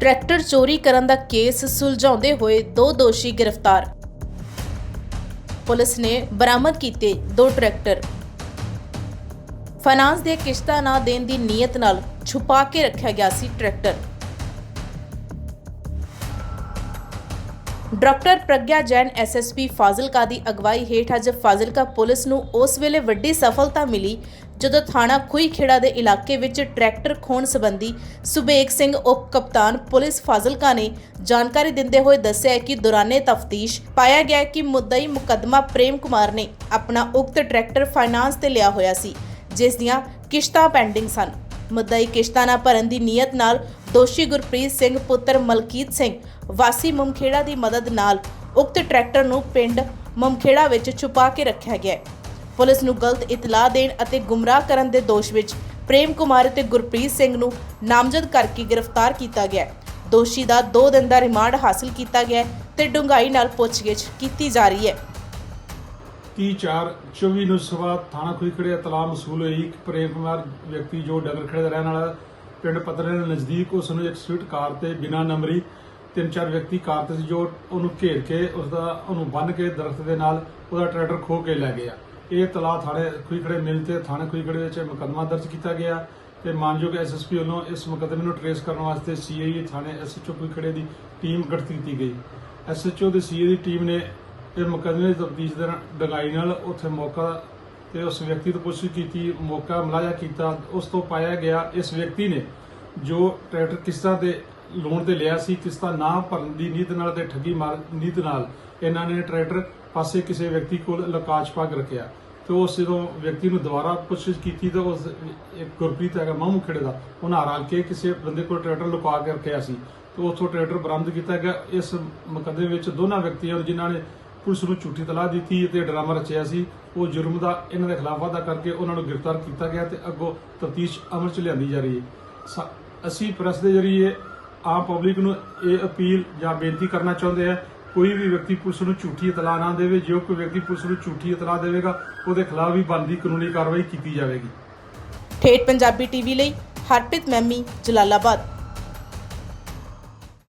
Tractor ਚੋਰੀ ਕਰਨ ਦਾ case ਸੁਲਝਾਉਂਦੇ ਹੋਏ ਦੋ ਦੋਸ਼ੀ ਗ੍ਰਿਫਤਾਰ। ਪੁਲਿਸ ਨੇ ਬਰਾਮਦ ਕੀਤੇ ਦੋ ਟਰੈਕਟਰ। ਫਾਈਨਾਂਸ ਦੀਆਂ ਕਿਸ਼ਤਾਂ ਨਾ ਦੇਣ ਦੀ ਨੀਅਤ ਨਾਲ ਛੁਪਾ ਕੇ ਰੱਖਿਆ ਗਿਆ ਸੀ tractor. Doctor Pragya Jain SSP Fazilka ਦੀ ਅਗਵਾਈ ਹੇਠ ਅੱਜ ਫਾਜ਼ਿਲਕਾ ਪੁਲਿਸ ਨੂੰ ਉਸ ਵੇਲੇ ਵੱਡੀ ਸਫਲਤਾ ਮਿਲੀ ਜਦੋਂ ਥਾਣਾ ਖੂਈਖੇੜਾ ਦੇ ਇਲਾਕੇ ਵਿੱਚ ਟਰੈਕਟਰ ਖੋਣ ਸੰਬੰਧੀ ਸੁਬੇਗ ਸਿੰਘ ਉਪ ਕਪਤਾਨ ਪੁਲਿਸ ਫਾਜ਼ਿਲਕਾ ਨੇ ਜਾਣਕਾਰੀ ਦਿੰਦੇ ਹੋਏ ਦੱਸਿਆ ਕਿ ਦੌਰਾਨੇ ਤਫਤੀਸ਼ ਪਾਇਆ ਗਿਆ ਕਿ ਮੁੱਦਈ ਮੁਕੱਦਮਾ ਪ੍ਰੇਮ ਕੁਮਾਰ ਨੇ ਆਪਣਾ ਉਕਤ ਟਰੈਕਟਰ ਫਾਈਨਾਂਸ ਤੇ ਲਿਆ ਹੋਇਆ ਸੀ, ਜਿਸ ਦੀਆਂ ਕਿਸ਼ਤਾਂ ਪੈਂਡਿੰਗ ਸਨ। ਮੁੱਦਈ ਕਿਸ਼ਤਾਂ ਨਾ ਭਰਨ ਦੀ ਨੀਅਤ ਨਾਲ ਦੋਸ਼ੀ ਗੁਰਪ੍ਰੀਤ ਸਿੰਘ, ਪੁੱਤਰ ਮਲਕੀਤ ਸਿੰਘ ਵਾਸੀ ਮਮਖੇੜਾ ਦੀ ਮਦਦ ਨਾਲ ਉਕਤ ਟਰੈਕਟਰ ਨੂੰ ਪਿੰਡ ਮਮਖੇੜਾ ਵਿੱਚ ਛੁਪਾ ਕੇ ਰੱਖਿਆ ਗਿਆ ਹੈ। ਪੁਲਿਸ ਨੂੰ ਗਲਤ ਇਤਲਾਹ ਦੇਣ ਅਤੇ ਗੁੰਮਰਾਹ ਕਰਨ ਦੇ ਦੋਸ਼ ਵਿੱਚ ਪ੍ਰੇਮ ਕੁਮਾਰ ਅਤੇ ਗੁਰਪ੍ਰੀਤ ਸਿੰਘ ਨੂੰ ਨਾਮਜ਼ਦ ਕਰਕੇ ਗ੍ਰਿਫਤਾਰ ਕੀਤਾ ਗਿਆ ਹੈ। ਦੋਸ਼ੀ ਦਾ 2 ਦਿਨ ਦਾ ਰਿਮਾਂਡ ਹਾਸਲ ਕੀਤਾ ਗਿਆ ਹੈ ਤੇ ਡੂੰਘਾਈ ਨਾਲ ਪੁੱਛਗਿੱਛ ਕੀਤੀ ਜਾ ਰਹੀ ਹੈ। 30/4/24 ਨੂੰ ਸਵੇਰ ਥਾਣਾ ਖੁਈਖੜੇ ਇਤਲਾਹ ਮਸੂਲ ਹੋਈ? ਕਿ ਪ੍ਰੇਮ ਕੁਮਾਰ ਵਿਅਕਤੀ ਜੋ ਡਗਰ ਖੜੇ ਦਾ ਰਹਿਣ ਵਾਲਾ ਪਿੰਡ ਪੱਤਰੇ ਦੇ ਨਜ਼ਦੀਕ ਉਸ ਨੂੰ ਇੱਕ ਸਵਿਫਟ ਕਾਰ ਤੇ ਬਿਨਾਂ ਨੰਬਰੀ ਤਿੰਨ ਚਾਰ ਵਿਅਕਤੀ ਕਾਰ ਤੇ ਸੀ, ਜੋ ਉਹਨੂੰ ਘੇਰ ਕੇ ਉਸ ਦਾ ਉਹਨੂੰ ਬੰਨ ਕੇ ਦਰਖਤ ਦੇ ਨਾਲ ਉਹਦਾ ਟਰੈਕਟਰ ਖੋ ਕੇ ਲੈ ਗਿਆ। ਇਹ ਤਲਾ ਥਾਣੇ ਖੁਈਖੜੇ ਮਿਲ ਤੇ ਥਾਣੇ ਖੁਈਖੜੇ ਵਿੱਚ ਮੁਕੱਦਮਾ ਦਰਜ ਕੀਤਾ ਗਿਆ ਤੇ ਮਾਨਯੋਗ ਐਸਐਸਪੀ ਵੱਲੋਂ ਇਸ ਮੁਕੱਦਮੇ ਨੂੰ ਟਰੇਸ ਕਰਨ ਵਾਸਤੇ ਸੀਆਈਏ ਥਾਣੇ ਐਸਐਚਓ ਖੁਈਖੜੇ ਦੀ ਟੀਮ ਗਠਿਤ ਕੀਤੀ ਗਈ। ਐਸਐਚਓ ਤੇ ਸੀਏ ਦੀ ਟੀਮ ਨੇ ਇਹ ਮੁਕੱਦਮੇ ਦੀ ਤਫਤੀਸ਼ ਦੇ ਡਗਾਈ ਨਾਲ ਉੱਥੇ ਮੌਕਾ ਤੇ ਉਸ ਵਿਅਕਤੀ ਤੋਂ ਪੁੱਛ ਕੀਤੀ ਮੌਕਾ ਮਲਾਇਆ ਕੀਤਾ, ਉਸ ਤੋਂ ਪਾਇਆ ਗਿਆ ਇਸ ਵਿਅਕਤੀ ਨੇ ਜੋ ਟਰੈਕਟਰ ਕਿਸ਼ਤਾਂ ਦੇ ਲੋਨ ਤੇ ਲਿਆ ਸੀ ਕਿਸ਼ਤਾਂ ਨਾ ਭਰਨ ਦੀ ਨੀਤ ਨਾਲ ਤੇ ਠੱਗੀ ਮਾਰ ਨੀਤ ਨਾਲ, ਇਹਨਾਂ ਨੇ ਟਰੈਕਟਰ ਪਾਸੇ ਕਿਸੇ ਵਿਅਕਤੀ ਕੋਲ ਲਕਾਚ ਪਾ ਕੇ ਰੱਖਿਆ। ਤੇ ਉਸ ਜਦੋਂ ਵਿਅਕਤੀ ਨੂੰ ਦੁਬਾਰਾ ਪੁੱਛਗਿੱਛ ਕੀਤੀ ਤਾਂ ਉਸ ਇੱਕ ਗੁਰਪ੍ਰੀਤ ਹੈਗਾ ਮਾਮੂ ਖੇੜੇ ਦਾ, ਉਹਨਾਂ ਰਲ ਕੇ ਕਿਸੇ ਬੰਦੇ ਕੋਲ ਟਰੈਕਟਰ ਲੁਕਾ ਕੇ ਰੱਖਿਆ ਸੀ। ਤੇ ਉੱਥੋਂ ਟਰੈਕਟਰ ਬਰਾਮਦ ਕੀਤਾ ਗਿਆ। ਇਸ ਮੁਕੱਦਮੇ ਵਿੱਚ ਦੋਨਾਂ ਵਿਅਕਤੀਆਂ ਨੂੰ ਜਿਨ੍ਹਾਂ ਨੇ ਪੁਲਿਸ ਨੂੰ ਝੂਠੀ ਤਲਾਹ ਦਿੱਤੀ ਅਤੇ ਡਰਾਮਾ ਰਚਿਆ ਸੀ। ਉਹ ਜੁਰਮ ਦਾ ਇਹਨਾਂ ਦੇ ਖਿਲਾਫ ਵਾਅਦਾ ਕਰਕੇ ਉਹਨਾਂ ਨੂੰ ਗ੍ਰਿਫਤਾਰ ਕੀਤਾ ਗਿਆ ਤੇ ਅੱਗੋਂ ਤਫਤੀਸ਼ ਅਮਲ ਚ ਲਿਆਂਦੀ ਜਾ ਰਹੀ ਹੈ। ਅਸੀਂ ਪ੍ਰੈਸ ਦੇ ਜ਼ਰੀਏ ਆਮ ਪਬਲਿਕ ਨੂੰ ਇਹ ਅਪੀਲ ਜਾਂ ਬੇਨਤੀ ਕਰਨਾ ਚਾਹੁੰਦੇ ਆ ਕੋਈ ਵੀ ਵਿਅਕਤੀ ਪੁਲਿਸ ਨੂੰ ਝੂਠੀ ਇਤਲਾਹ ਨਾ ਦੇਵੇ, ਜੋ ਕੋਈ ਵਿਅਕਤੀ ਪੁਲਿਸ ਨੂੰ ਝੂਠੀ ਇਤਲਾਹ ਦੇਵੇਗਾ, ਉਹਦੇ ਖਿਲਾਫ ਵੀ ਬਣਦੀ ਕਾਨੂੰਨੀ ਕਾਰਵਾਈ ਕੀਤੀ ਜਾਵੇਗੀ। ਠੇਠ ਪੰਜਾਬੀ ਟੀਵੀ ਲਈ ਹਰਪ੍ਰੀਤ ਮੈਮੀ, ਜਲਾਲਾਬਾਦ।